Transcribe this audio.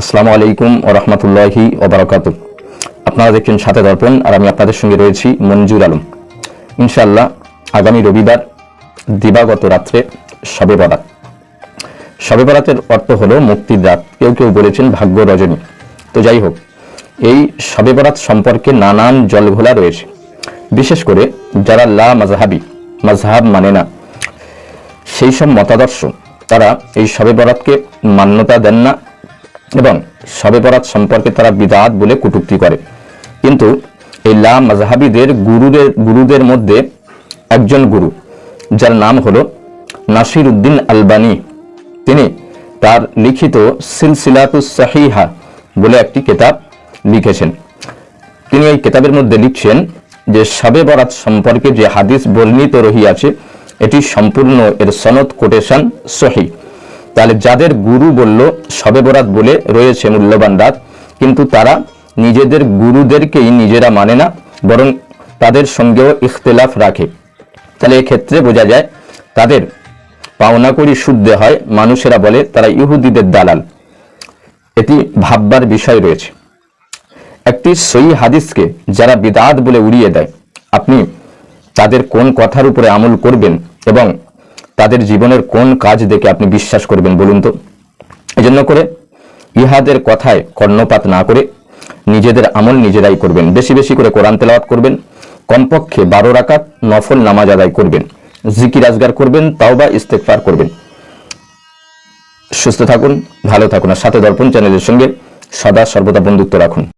আসসালামু আলাইকুম ও রহমতুল্লাহি ওবরাকাত আপনারা দেখছেন সাথে দর্পণ আর আমি আপনাদের সঙ্গে রয়েছি মঞ্জুর আলম। ইনশাআল্লাহ আগামী রবিবার দিবাগত রাত্রে শবে বরাত। শবে বরাতের অর্থ হলো মুক্তির রাত। কেউ কেউ বলেছেন ভাগ্য রজনী। তো যাই হোক, এই শবে বরাত সম্পর্কে নানান জলঘোলা রয়েছে। বিশেষ করে যারা লা মাজহাবি মাজহাব মানে না, সেই সব মতাদর্শ, তারা এই শবে বরাতকে মান্যতা দেন না এবং শবে বরাত সম্পর্কে তারা বিদাত বলে কটূক্তি করে। কিন্তু এই লা মাজহাবিদের গুরুদের গুরুদের মধ্যে একজন গুরু, যার নাম হলো নাসির উদ্দিন আলবানি। তিনি তার লিখিত সিলসিলাতুস সাহিহা বলে একটি কেতাব লিখেছেন। তিনি এই কেতাবের মধ্যে লিখছেন যে, সাবে বরাত সম্পর্কে যে হাদিস বর্ণিত রহিয়াছে, এটি সম্পূর্ণ এর সনদ কোটেশন সহি তাহলে যাদের গুরু বলল শবে বরাত বলে রয়েছে মূল্যবান রাত কিন্তু তারা নিজেদের গুরুদেরকেই নিজেরা মানে না, বরং তাদের সঙ্গেও ইখতলাফ রাখে। তাহলে এক্ষেত্রে বোঝা যায়, তাদের পাওনা করি শুদ্ধ হয়, মানুষেরা বলে তারা ইহুদিদের দালাল। এটি ভাববার বিষয় রয়েছে। একটি সই হাদিসকে যারা বিদাত বলে উড়িয়ে দেয়, আপনি তাদের কোন কথার উপরে আমল করবেন এবং তাদের জীবনের কোন কাজ দেখে আপনি বিশ্বাস করবেন বলুন তো? এজন্য করে ইহাদের কথায় কর্ণপাত না করে নিজেদের আমল নিজেরাই করবেন। বেশি বেশি করে কোরআন তেলাওয়াত করবেন, কমপক্ষে বারো রাকাত নফল নামাজ আদায় করবেন, জিকির আজগার করবেন তাও বা ইস্তেকফার করবেন। সুস্থ থাকুন, ভালো থাকুন, আর সাথে দর্পণ চ্যানেলের সঙ্গে সদা সর্বদা বন্ধুত্ব রাখুন।